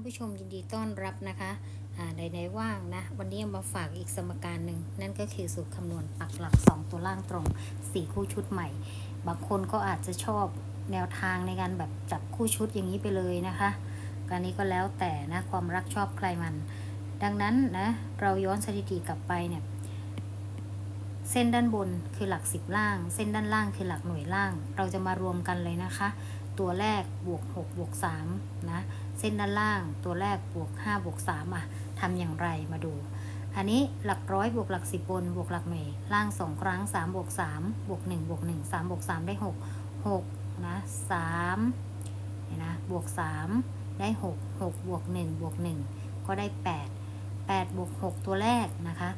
านผู้ชมยินดีต้อนรับนะคะอ่าใดๆว่างนะ วันนี้มาฝากอีกสมการหนึ่ง นั่นก็คือสูตรคำนวณปักหลัก 2 ตัวล่างตรง 4 คู่ชุดใหม่ บางคนก็อาจจะชอบแนวทางในการแบบจับคู่ชุดอย่างนี้ไปเลยนะคะการนี้ก็แล้วแต่นะความรักชอบใครมัน ดังนั้นนะเราย้อนสถิติกลับไปเนี่ยเส้นด้านบนคือหลัก 10 ล่าง เส้นด้านล่างคือหลักหน่วยล่าง เราจะมารวมกันเลยนะคะ ตัวแรกบวก6บวก3นะเส้นด้านล่างตัวแรกบวก5บวก3อะทำอย่างไรมาดู อันนี้หลักร้อยบวกหลักสิบบนบวกหลักหน่วยล่าง2ครั้ง3บวก3บวก1บวก1 3บวก3ได้ 6 6นะ3เนี่ยนะบวก 3 ได้ 6 6บวก1บวก1 ก็ได้ 8 8บวก6ตัวแรกนะคะ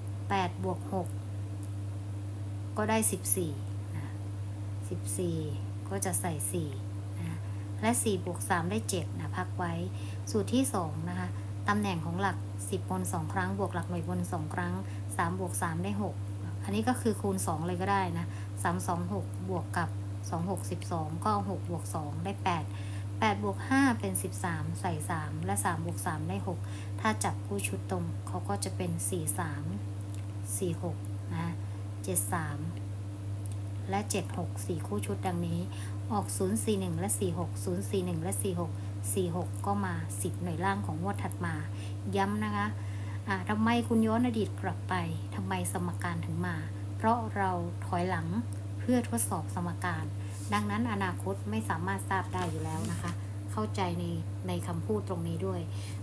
8บวก6ก็ได้ 14นะ14 ก็จะใส่4นะและ4บวก3ได้7นะพักไว้ สูตรที่2นะคะตำแหน่งของหลัก 10บน2 ครั้ง บวกหลักหน่วยบน 2 ครั้ง3บวก3ได้ 6 อันนี้ก็คือคูณ 2 เลยก็ได้นะ3 2 6 บวกกับ 2 6 12 ก็6บวก2ได้ 8 8บวก5เป็น 13 ใส่ 3 และ 3 บวก 3 ได้ 6 ถ้าจับคู่ชุดตรงเขาก็จะเป็น 4 3 4 6 นะ 7 3 และ 7 6 4 คู่ชุดดังนี้ ออก 041 และ 46 041 และ 46 46 ก็มา 10 หน่วยล่างของงวดถัดมา ย้ำนะคะอ่าทำไมคุณย้อนอดีตกลับไปทำไมสมการถึงมา เพราะเราถอยหลังเพื่อทดสอบสมการ ดังนั้นอนาคตไม่สามารถทราบได้อยู่แล้วนะคะ เข้าใจในในคำพูดตรงนี้ด้วย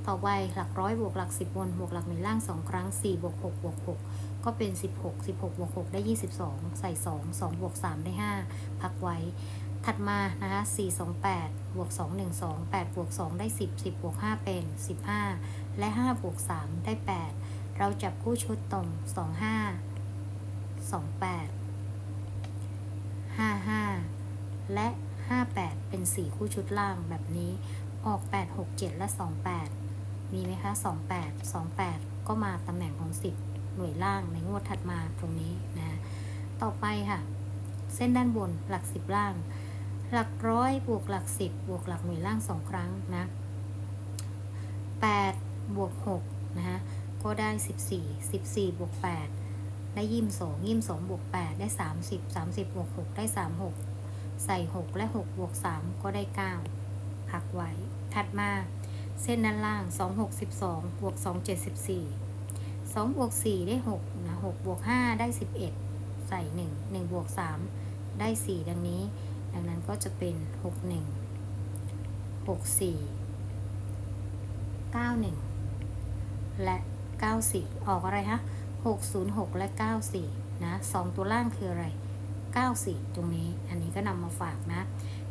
ต่อไปหลักร้อยบวกหลักสิบบนบวกหลักหน่วยล่าง2ครั้ง4บวก6บวก6 ก็เป็น 16 16บวก6ได้ 22 ใส่ 2 2บวก3ได้ 5 พักไว้ ถัดมานะคะ4 2 8บวก2 1 2 8บวก2ได้ 10 10บวก5เป็น 15 และ5บวก3ได้ 8 เราจับคู่ชุดตรง 2 5 2 8 5 5 และ 58 เป็น 4 คู่ชุดล่างแบบนี้ ออก 8 6 7 และ 28 มีไหมคะ 28 28 ก็มาตำแหน่งของ 10 หน่วยล่างในงวดถัดมาตรงนี้นะต่อไปค่ะ เส้นด้านบนหลัก10ล่าง หลักร้อยบวกหลัก10บบวกหลักหน่วยล่าง2ครั้งนะ8บวก6นะคะก็ได้14 14บวก8ได้ยิม2ยิม2บวก8ได้30 30บวก6ได้36ใส่6และ6บวก3ก็ได้9พักไว้ ถัดมาเส้นด้านล่าง2 6 12บวก2 74 2บ วก4ได้6นะ6บวก5ได้11ใส่1 1บวก3ได้4ดังนี้ ดังนั้นก็จะเป็น61 64 91และ94ออกอะไรคะ606และ94นะ2ตัวล่างคืออะไร94ตรงนี้ อันนี้ก็นำมาฝากนะ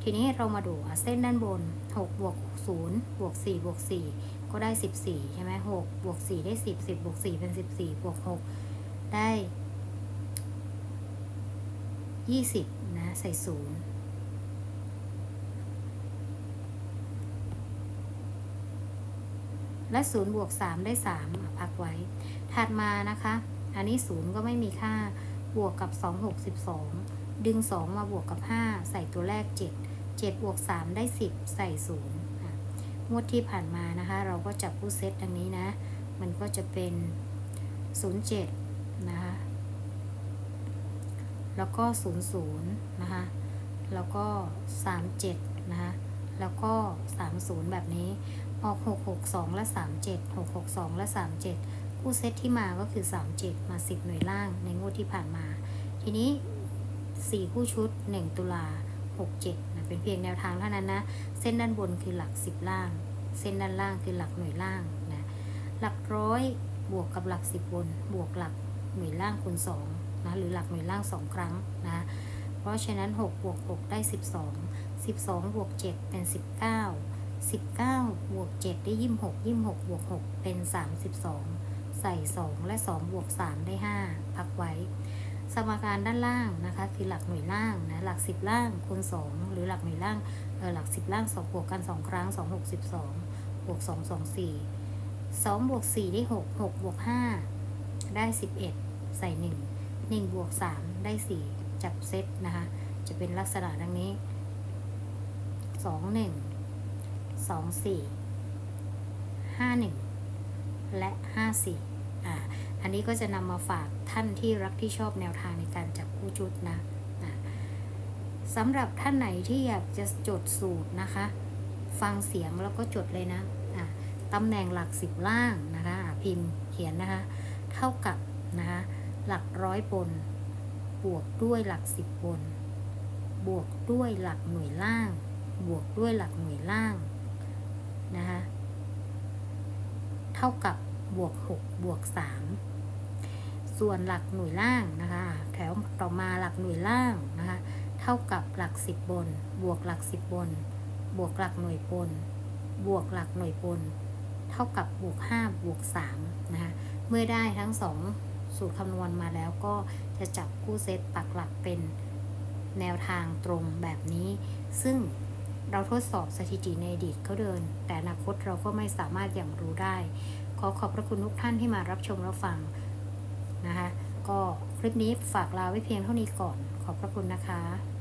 ทีนี้เรามาดูเส้นด้านบน6บวก0บวก4บวก4 ก็ได้ 14 ใช่ไหม6บวก4ได้ 10 10บวก4เป็น 14บวก6ได้ 20 นะ ใส่0และ0บวก3ได้3อะพักไว้ ถัดมานะคะ อันนี้0ก็ไม่มีค่าบวกกับ2 6 12ดึง2มาบวกกับ5ใส่ตัวแรก7 7บวก3ได้10ใส่0อะ งวดที่ผ่านมานะคะ เราก็จับผู้เซตดังนี้นะ มันก็จะเป็น 07 นะคะ แล้วก็ 00 นะคะ แล้วก็ 37 นะคะ แล้วก็ 30 แบบนี้ ออก 662 และ 37 662 และ 37 คู่เซตที่มาก็คือ 37 มา 10 หน่วยล่างในงวดที่ผ่านมา ทีนี้ 4 คู่ชุด 1 ตุลา 67นะเป็นเพียงแนวทางเท่านั้นนะ เส้นด้านบนคือหลัก 10 ล่าง เส้นด้านล่างคือหลักหน่วยล่างนะหลักร้อยบวกกับหลัก 10 บน บวกหลักหน่วยล่างคูณ2นะหรือหลักหน่วยล่าง 2 ครั้งนะเพราะฉะนั้น6บวก6ได้ 12 12บวก7เป็น 19 19บวก7ได้26 26บวก6เป็น 32 ใส่ 2 และ 2 บวก 3 ได้ 5 พักไว้ สมการด้านล่างนะคะคือหลักหน่วยล่างนะหลัก 10 ล่างคูณ2หรือหลักหน่วยล่างเออหลัก 10 ล่าง2บวกกัน 2 ครั้ง 2 6 12บวก2 2 4 2บวก4ได้ 6 6บวก5ได้ 11 ใส่ 1 1บวก3ได้ 4 จับเซตนะคะจะเป็นลักษณะดังนี้ 2 1 2 4 51 และ 54อ่ อันนี้ก็จะนำมาฝากท่านที่รักที่ชอบแนวทางในการจับคู่ชุดนะสำหรับท่านไหนที่อยากจะจดสูตรนะคะ ฟังเสียงแล้วก็จดเลยนะอ่าตำแหน่งหลักสิบล่างนะคะพิมพ์เขียนนะคะ เท่ากับนะคะหลักร้อยบน บวกด้วยหลักสิบบน บวกด้วยหลักหน่วยล่าง บวกด้วยหลักหน่วยล่างนะคะเท่ากับ บวก 6 บวก 3 ส่วนหลักหน่วยล่างนะคะ แถวต่อมาหลักหน่วยล่างนะคะ เท่ากับหลัก 10 บน บวกหลัก 10 บน บวกหลักหน่วยบน บวกหลักหน่วยบน เท่ากับบวก 5 บวก3นะคะ เมื่อได้ทั้ง 2 สูตรคำนวณมาแล้วก็จะจับคู่เซตปักหลักเป็นแนวทางตรงแบบนี้ ซึ่งเราทดสอบสถิติในอดีตเขาเดิน แต่อนาคตเราก็ไม่สามารถอย่างรู้ได้ อขอบพระคุณทุกท่านที่มารับชมรับฟังนะคะก็คลิปนี้ฝากลาไว้เพียงเท่านี้ก่อน ขอบพระคุณนะคะ